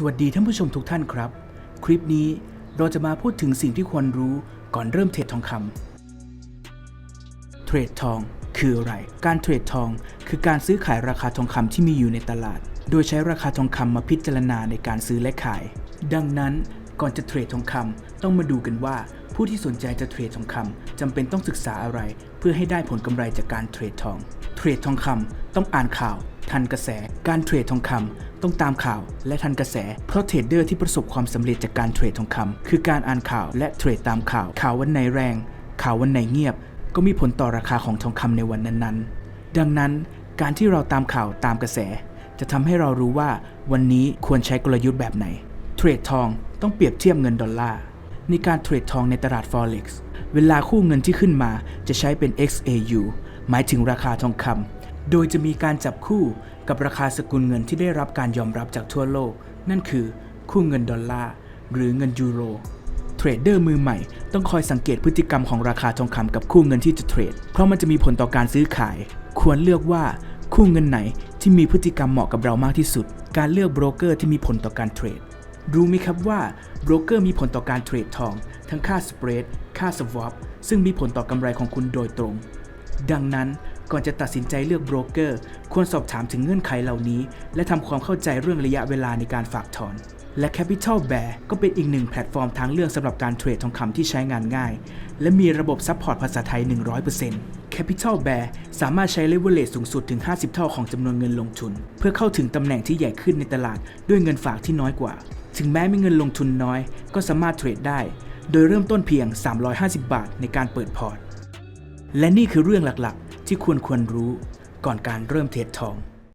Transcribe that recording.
สวัสดีท่านผู้ชมทุกท่านครับ คลิปนี้เราจะมาพูดถึงสิ่งที่ควรรู้ก่อนเริ่มเทรดทองคำเทรดทองคืออะไร การเทรดทองคือการซื้อขายราคาทองคำที่มีอยู่ในตลาด โดยใช้ราคาทองคำมาพิจารณาในการซื้อและขาย ดังนั้นก่อนจะเทรดทองคำต้องมาดูกันว่า ผู้ที่สนใจจะเทรดทองคำจำเป็นต้องศึกษาอะไร เพื่อให้ได้ผลกำไรจากการเทรดทอง เทรดทองคำต้องอ่านข่าว ทันกระแส การเทรดทองคำ ต้องตามข่าวและทันกระแส เพราะเทรดเดอร์ที่ประสบความสำเร็จจากการเทรดทองคำคือการอ่านข่าวและเทรดตามข่าว ข่าววันไหนแรง ข่าววันไหนเงียบ ก็มีผลต่อราคาของทองคำในวันนั้นๆ ดังนั้นการที่เราตามข่าวตามกระแส จะทำให้เรารู้ว่าวันนี้ควรใช้กลยุทธ์แบบไหน เทรดทองต้องเปรียบเทียบเงินดอลลาร์ในการเทรดทองในตลาด Forex เวลาคู่เงินที่ขึ้นมาจะใช้เป็น XAU หมายถึงราคาทองคำ โดยจะมีการจับคู่กับราคาสกุลเงินที่ได้รับการยอมรับจากทั่วโลก นั่นคือคู่เงินดอลลาร์หรือเงินยูโร เทรดเดอร์มือใหม่ต้องคอยสังเกตพฤติกรรมของราคาทองคำกับคู่เงินที่จะเทรด เพราะมันจะมีผลต่อการซื้อขาย ควรเลือกว่าคู่เงินไหนที่มีพฤติกรรมเหมาะกับเรามากที่สุด การเลือกโบรกเกอร์ที่มีผลต่อการเทรด รู้ไหมครับว่าโบรกเกอร์มีผลต่อการเทรดทอง ทั้งค่าสเปรด ค่าสวอปซึ่งมีผลต่อกำไรของคุณโดยตรง ดังนั้น ก่อนจะตัดสินใจเลือกโบรกเกอร์ ควรสอบถามถึงเงื่อนไขเหล่านี้ และทำความเข้าใจเรื่องระยะเวลาในการฝากถอน และ Capital Bear ก็เป็นอีกหนึ่งแพลตฟอร์มทางเลือกสำหรับการเทรดทองคำที่ใช้งานง่าย และมีระบบซัพพอร์ตภาษาไทย 100% Capital Bear สามารถใช้ leverage สูงสุดถึง 50 เท่าของจำนวนเงินลงทุน เพื่อเข้าถึงตำแหน่งที่ใหญ่ขึ้นในตลาดด้วยเงินฝากที่น้อยกว่า ถึงแม้มีเงินลงทุนน้อย ก็สามารถเทรดได้ โดยเริ่มต้นเพียง 350 บาทในการเปิดพอร์ต และนี่คือเรื่องหลักๆ ที่ควรควรรู้ก่อนการเริ่มเทรดทอง